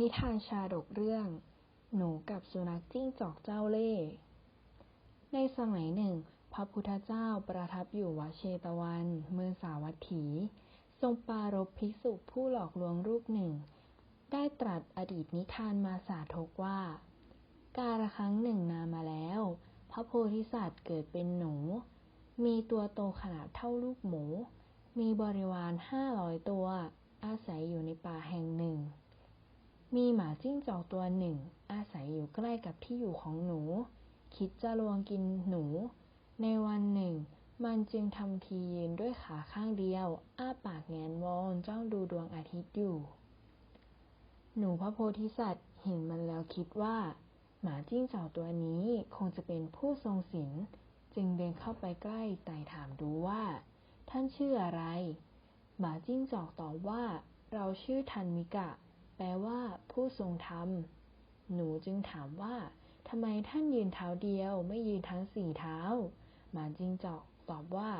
นิทานชาดกเรื่อง หนูกับสุนัขจิ้งจอกเจ้าเล่ ในสมัยหนึ่ง พระพุทธเจ้าประทับอยู่วัดเชตวัน เมืองสาวัตถี ทรงปารภภิกษุผู้หลอกลวงรูปหนึ่ง ได้ตรัสอดีตนิทานมาสาธกว่า กาลครั้งหนึ่งนานมาแล้ว พระโพธิสัตว์เกิดเป็นหนู มีตัวโตขนาดเท่าลูกหมู มีบริวารห้าร้อยตัว อาศัยอยู่ในป่าแห่งหนึ่ง มีหมาจิ้งจอกตัวหนึ่ง อาศัยอยู่ใกล้กับที่อยู่ของหนู คิดจะลวงกินหนู ในวันหนึ่ง มันจึงทำทียืนด้วยขาข้างเดียว อ้าปากแงนมองจ้องดูดวงอาทิตย์อยู่ หนูพระโพธิสัตว์เห็นมันแล้วคิดว่า หมาจิ้งจอกตัวนี้คงจะเป็นผู้ทรงศีลจึงเดินเข้าไปใกล้ไต่ถามดูว่า ท่านชื่ออะไร หมาจิ้งจอกตอบว่า เราชื่อทันมิกะ ลว่า ผู้ทรงธรรม หนูจึงถามว่าทำไมท่านยืนเท้าเดียวไม่ยืนทั้งสี่เท้า หมาจิ้งจอกตอบว่า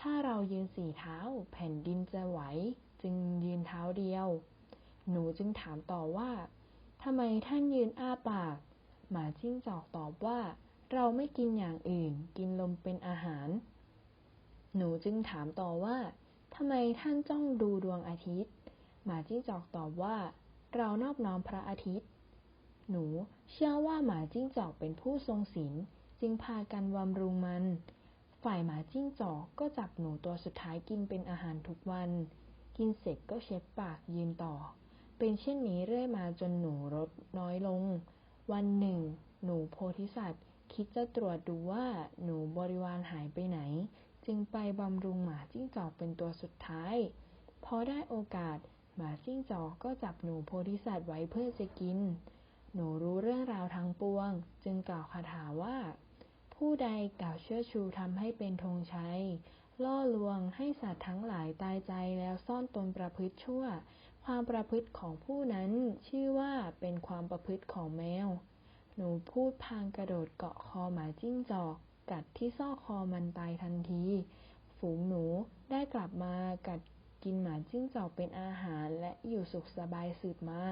ถ้าเรายืนสี่เท้า แผ่นดินจะไหว จึงยืนเท้าเดียว หนูจึงถามต่อว่าทำไมท่านยืนอ้าปาก หมาจิ้งจอกตอบว่า เราไม่กินอย่างอื่น กินลมเป็นอาหาร หนูจึงถามต่อว่าทำไมท่านจ้องดูดวงอาทิตย์ หมาจิ้งจอกตอบว่า เรานอบน้อมพระอาทิตย์ หนูเชื่อว่าหมาจิ้งจอกเป็นผู้ทรงศีลจึงพากันบำรุงมัน ฝ่ายหมาจิ้งจอกก็จับหนูตัวสุดท้ายกินเป็นอาหารทุกวัน กินเสร็จก็เช็ดปากยืนต่อ เป็นเช่นนี้เรื่อยมาจนหนูลดน้อยลง วันหนึ่ง หนูโพธิสัตว์ คิดจะตรวจดูว่าหนูบริวารหายไปไหน จึงไปบำรุงหมาจิ้งจอกเป็นตัวสุดท้าย พอได้โอกาส หมาจิ้งจอกก็จับหนูโพธิสัตว์ไว้เพื่อจะกิน หนูรู้เรื่องราวทั้งปวง จึงกล่าวคาถาว่า ผู้ใดกล่าวเชื่อชูทำให้เป็นธงชัย ล่อลวงให้สัตว์ทั้งหลายตายใจแล้วซ่อนตนประพฤติชั่ว ความประพฤติของผู้นั้นชื่อว่าเป็นความประพฤติของแมว หนูพูดพางกระโดดเกาะคอหมาจิ้งจอก กัดที่ซอกคอมันตายทันที ฝูงหนูได้กลับมากัด กินหมาจิ้งจอกเป็นอาหารและอยู่สุขสบายสืบมา